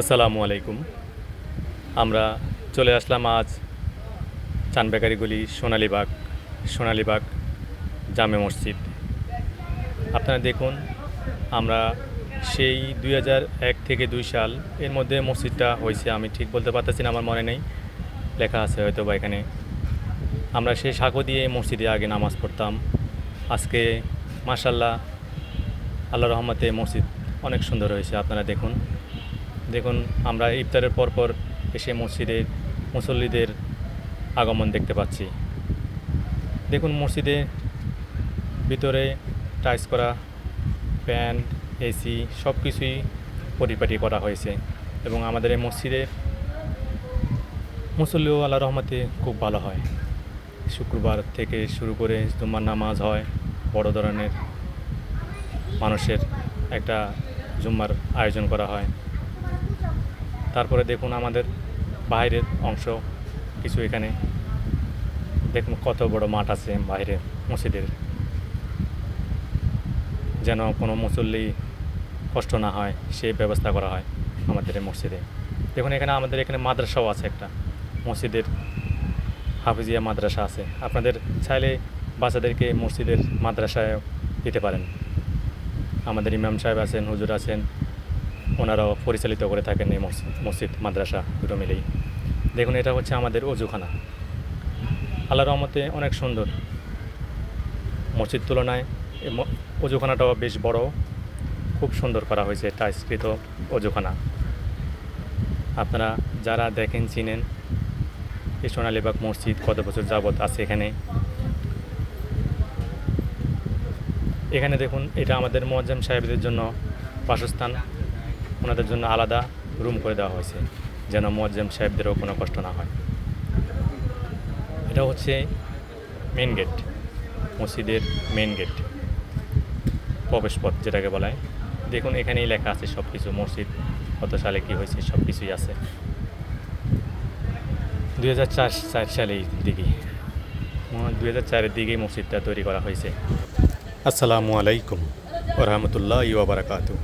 আসসালামু আলাইকুম। আমরা চলে আসলাম আজ চানবেকারি গলি সোনালীবাগ সোনালীবাগ জামে মসজিদ। আপনারা দেখুন, আমরা সেই দুই এক থেকে দুই সাল এর মধ্যে মসজিদটা হয়েছে। আমি ঠিক বলতে পারতেছি না, আমার মনে নেই। লেখা আছে হয়তো বা এখানে। আমরা সেই সাঁকো দিয়ে মসজিদে আগে নামাজ পড়তাম। আজকে মাসাল্লাহ আল্লাহ রহমতে মসজিদ অনেক সুন্দর হয়েছে, আপনারা দেখুন। দেখুন, আমরা ইফতারের পরপর এসে মসজিদে মুসল্লিদের আগমন দেখতে পাচ্ছি। দেখুন, মসজিদে ভিতরে টাইস করা, ফ্যান এসি সব কিছুই পরিপাটি করা হয়েছে এবং আমাদের এই মসজিদে মুসল্লিও আল্লাহ রহমতে খুব ভালো হয়। শুক্রবার থেকে শুরু করে জুম্মার নামাজ হয়, বড় ধরনের মানুষের একটা জুম্মার আয়োজন করা হয়। তারপরে দেখুন আমাদের বাইরের অংশ, কিছু এখানে দেখুন কত বড় মাঠ আছে বাইরে মসজিদের। যেন কোনো মুসল্লি কষ্ট না হয় সেই ব্যবস্থা করা হয় আমাদের মসজিদে। দেখুন এখানে আমাদের এখানে মাদ্রাসাও আছে একটা, মসজিদের হাফিজিয়া মাদ্রাসা আছে। আপনাদের চাইলে বাচ্চাদেরকে মসজিদের মাদ্রাসায় দিতে পারেন। আমাদের ইমাম সাহেব আছেন, হুজুর আছেন ওনারাও পরিচালিত করে থাকেন এই মসজিদ, মাদ্রাসা দুটো মিলেই। দেখুন, এটা হচ্ছে আমাদের অজুখানা। আল্লাহ রহমতে অনেক সুন্দর মসজিদ তুলনায় অজুখানাটাও বেশ বড়। খুব সুন্দর করা হয়েছে টাইস্কৃত অজুখানা। আপনারা যারা দেখেন, চিনেন এই সোনালীবাগ মসজিদ কত বছর যাবৎ আছে এখানে। এখানে দেখুন, এটা আমাদের মোয়াজ্জেম সাহেবদের জন্য বাসস্থান। ওনাদের জন্য আলাদা রুম করে দেওয়া হয়েছে, যেন মোয়াজ্জেম সাহেবদেরও কোনো কষ্ট না হয়। এটা হচ্ছে মেন গেট মসজিদের মেন গেট প্রবেশপথ যেটাকে বলা। হয় দেখুন, এখানেই লেখা আছে সব কিছু মসজিদ কত সালে কী হয়েছে সব কিছুই আছে। দুই হাজার চার চার সালের দিকে দুই হাজার চারের দিকেই মসজিদটা তৈরি করা হয়েছে। আসসালামু আলাইকুম রহমতুল্লাহ ইউবারাকাতু